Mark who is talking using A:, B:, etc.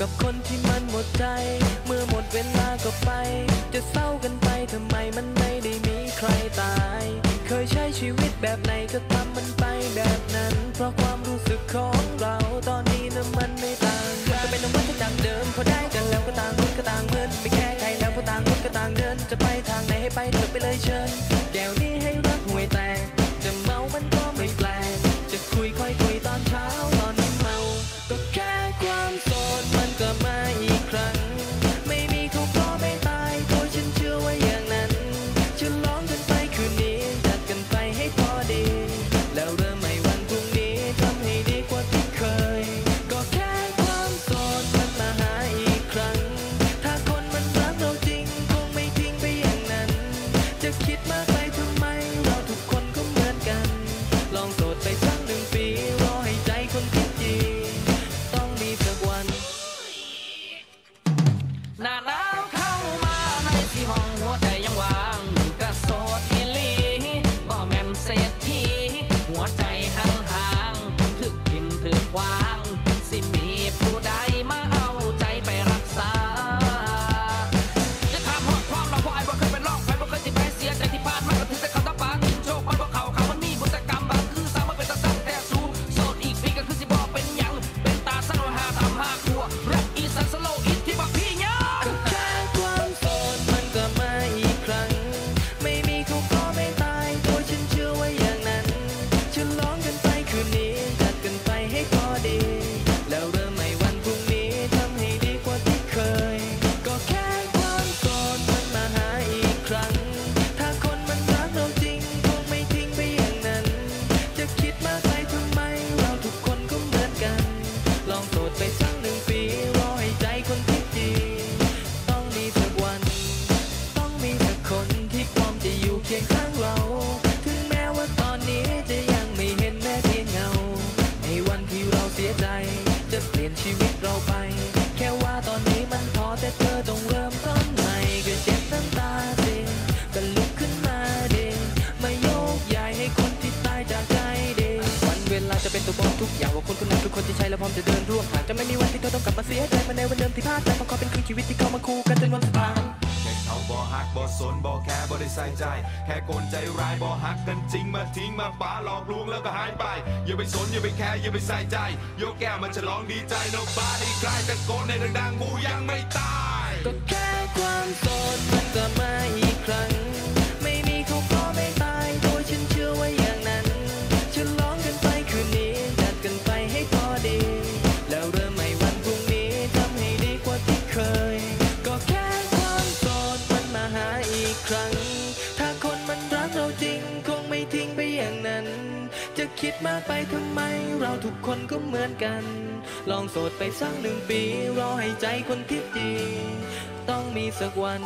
A: กับคนที่มันหมดใจ เมื่อหมดเวลาก็ไป จะเศร้ากันไปทำไมมันไม่ได้มีใครตาย เคยใช้ชีวิตแบบไหนก็ทำมันไปแบบนั้น เพราะความรู้สึกของเราตอนนี้นะมันไม่ต่างกันจะเป็นวัฏจักรเดิมพอได้กันแล้วก็ต่างคนก็ต่างเหมือนไม่แค่ใครแล้วพราะต่างคนก็ต่างเดินจะไปทางไหนให้ไปเถอะไปเลยเชิญ ให้ ที่เราเสี
B: ยใจ จะเปลี่ย
A: นชีวิตเราไป แค่ว่าตอนนี้มันพอแต่เธอต้องเริ่มต้นใหม่ก็เจ็บน้ำตาสิก็ลุกขึ้นมาเดมาโยกย้ายให้คนที่ตายจากใจเดวันเวลาจะเป็นตัวบอกทุกอย่างว่าคนคนนั้นคือคนที่ใช่และพร้อมจะเดินร่วมทางจะไม่มีวันที่เธอต้องกลับมาเสียใจมาในวันเดิมที่พลาดไปเพราะเขาเป็นครึ่งชีวิตที่เข้ามาคู่กันจนวันสุดท้าย
C: เขาบ่หักบ่สนบ่แค่บ่ได้ใส่ใจ แค่คนใจร้ายบ่หักกันจริงมาทิ้งมาป๋าหลอกลวงแล้วก็หายไป อย่าไปสนอย่าไปแคร์อย่าไปใส่ใจยกแก้วมันฉลองดีใจ nobody ใครตะโกนในดังๆกูยังไม่ตาย
A: ก็แค่ความโสดมันจะ ครั้ง ถ้าคนมันรักเราจริง คงไม่ทิ้งไปอย่างนั้น จะคิดมากไปทำไม เราทุกคนก็เหมือนกัน ลองโสดไปสักหนึ่งปี รอให้ใจคนคิดดี ต้องมีสักวัน